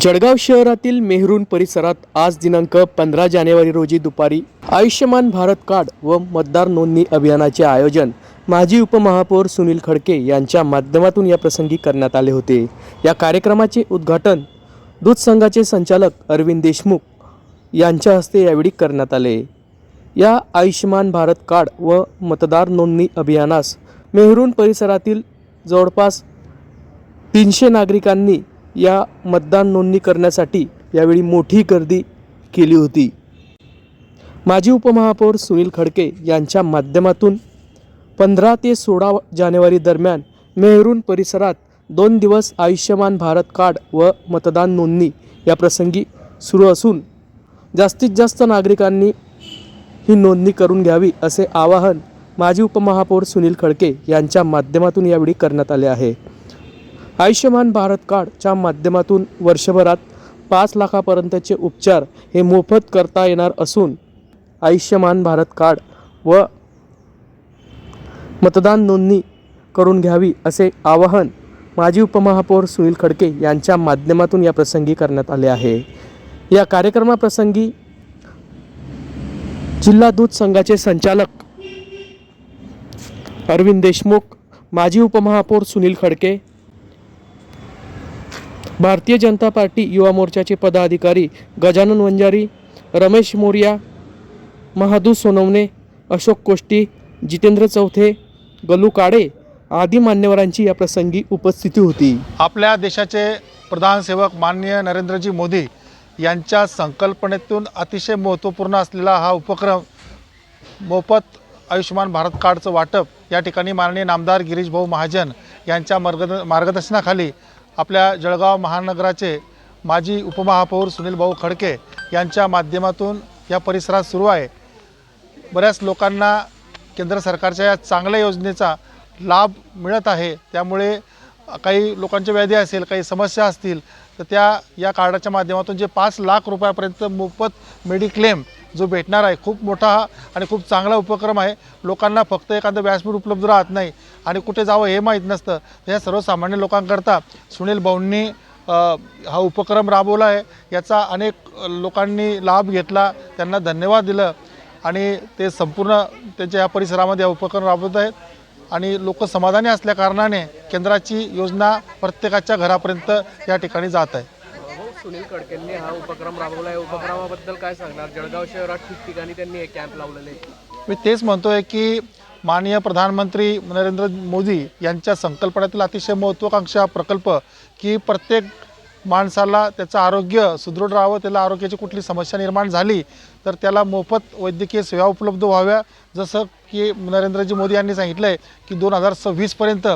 जळगाव शहरातील मेहरून परिसरात आज दिनांक पंधरा जानेवारी रोजी दुपारी आयुष्यमान भारत कार्ड व मतदार नोंदणी अभियानाचे आयोजन माजी उपमहापौर सुनील खडके यांच्या माध्यमातून या प्रसंगी करण्यात आले होते. या कार्यक्रमाचे उद्घाटन दूध संघाचे संचालक अरविंद देशमुख यांच्या हस्ते यावेळी करण्यात आले. या आयुष्यमान भारत कार्ड व मतदार नोंदणी अभियानास मेहरून परिसरातील जवळपास तीनशे नागरिकांनी या मतदान नोंदणी करण्यासाठी यावेळी मोठी गर्दी केली होती. माजी उपमहापौर सुनील खडके यांच्या माध्यमातून पंधरा ते सोळा जानेवारी दरम्यान मेहरून परिसरात दोन दिवस आयुष्यमान भारत कार्ड व मतदान नोंदणी या प्रसंगी सुरू असून जास्तीत जास्त नागरिकांनी ही नोंदणी करून घ्यावी असे आवाहन माजी उपमहापौर सुनील खडके यांच्या माध्यमातून यावेळी करण्यात आले आहे. आयुष्यमान भारत कार्डच्या माध्यमातून वर्षभरात पाच लाखापर्यंतचे उपचार हे मोफत करता येणार असून आयुष्यमान भारत कार्ड व मतदान नोंदणी करून घ्यावी असे आवाहन माजी उपमहापौर सुनील खडके यांच्या माध्यमातून या प्रसंगी करण्यात आले आहे. या कार्यक्रमाप्रसंगी जिल्हा दूध संघाचे संचालक अरविंद देशमुख माजी उपमहापौर सुनील खडके भारतीय जनता पार्टी युवा मोर्चाचे पदाधिकारी गजानन वंजारी रमेश मोरिया महादू सोनवणे अशोक कोष्टी जितेंद्र चौथे गलू काळे आदी मान्यवरांची या प्रसंगी उपस्थिती होती. आपल्या देशाचे प्रधानसेवक माननीय नरेंद्रजी मोदी यांच्या संकल्पनेतून अतिशय महत्त्वपूर्ण असलेला हा उपक्रम मोफत आयुष्यमान भारत कार्डचं वाटप या ठिकाणी माननीय नामदार गिरीश भाऊ महाजन यांच्या मार्गद मार्गदर्शनाखाली आपल्या जळगाव महानगराचे माजी उपमहापौर सुनील भाऊ खडके यांच्या माध्यमातून या परिसरात सुरू आहे. बऱ्याच लोकांना केंद्र सरकारच्या या चांगल्या योजनेचा लाभ मिळत आहे. त्यामुळे काही लोकांच्या व्याधी असेल काही समस्या असतील तर त्या या कार्डाच्या माध्यमातून जे पाच लाख रुपयापर्यंत मोफत मेडिक्लेम जो भेटणार आहे खूप मोठा हा आणि खूप चांगला उपक्रम आहे. लोकांना फक्त एखादं व्यासपीठ उपलब्ध राहत नाही आणि कुठे जावं हे माहीत नसतं. तर या सर्वसामान्य लोकांकरता सुनील भाऊंनी हा उपक्रम राबवला आहे. याचा अनेक लोकांनी लाभ घेतला. त्यांना धन्यवाद दिलं आणि ते संपूर्ण त्यांच्या या परिसरामध्ये हा उपक्रम राबवत आहेत. आणि लोक समाधानी असल्या कारणाने केंद्राची योजना प्रत्येकाच्या घरापर्यंत या ठिकाणी जात आहे. सुनील कडकेंनी हा उपक्रम राबवला आहे उपक्रमाबद्दल काय सांगणार? जळगाव शहरात ठिकठिकाणी त्यांनी हे कॅम्प लावलेले मी तेच म्हणतोय की माननीय प्रधानमंत्री नरेंद्र मोदी यांच्या संकल्पनेतील अतिशय महत्त्वाकांक्षा प्रकल्प की प्रत्येक माणसाला त्याचं आरोग्य सुदृढ राहावं त्याला आरोग्याची कुठली समस्या निर्माण झाली तर त्याला मोफत वैद्यकीय सेवा उपलब्ध व्हाव्या. जसं की नरेंद्रजी मोदी यांनी सांगितलं आहे की दोन हजार सव्वीसपर्यंत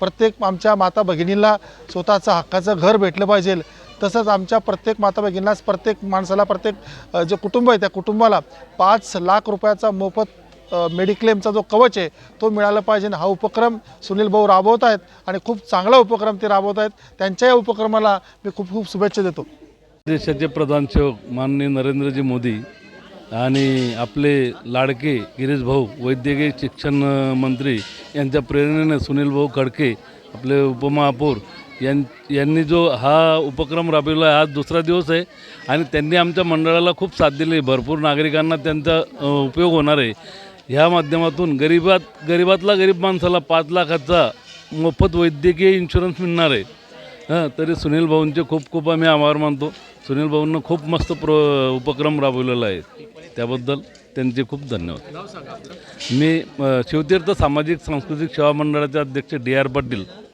प्रत्येक आमच्या माता भगिनीला स्वतःचं हक्काचं घर भेटलं पाहिजे. तसंच आमच्या प्रत्येक माता भगिनीला प्रत्येक माणसाला प्रत्येक जे कुटुंब आहे त्या कुटुंबाला पाच लाख रुपयाचा मोफत मेडिक्लेमचा जो कवच आहे तो मिळाला पाहिजे. हा उपक्रम सुनील भाऊ राबवत आहेत आणि खूप चांगला उपक्रम ते राबवत आहेत. त्यांच्या या उपक्रमाला मी खूप खूप शुभेच्छा देतो. देशाचे प्रधानसेवक माननीय नरेंद्रजी मोदी आणि आपले लाडके गिरीश भाऊ वैद्यकीय शिक्षण मंत्री यांच्या प्रेरणेने सुनील भाऊ खडके आपले उपमहापौर यां यांनी जो हा उपक्रम राबवला आहे आज दुसरा दिवस आहे. आणि त्यांनी आमच्या मंडळाला खूप साथ दिली. भरपूर नागरिकांना त्यांचा उपयोग होणार आहे. ह्या माध्यमातून गरीबात गरीबातला गरीब माणसाला पाच लाखाचा मोफत वैद्यकीय इन्शुरन्स मिळणार आहे. हां तरी सुनील भाऊंचे खूप खूप आम्ही आभार मानतो. सुनील भाऊंना खूप मस्त प्रो उपक्रम राबवलेला आहे. त्याबद्दल त्यांचे खूप धन्यवाद. मी शिवतीर्थ सामाजिक सांस्कृतिक सेवा मंडळाचे अध्यक्ष D R Patil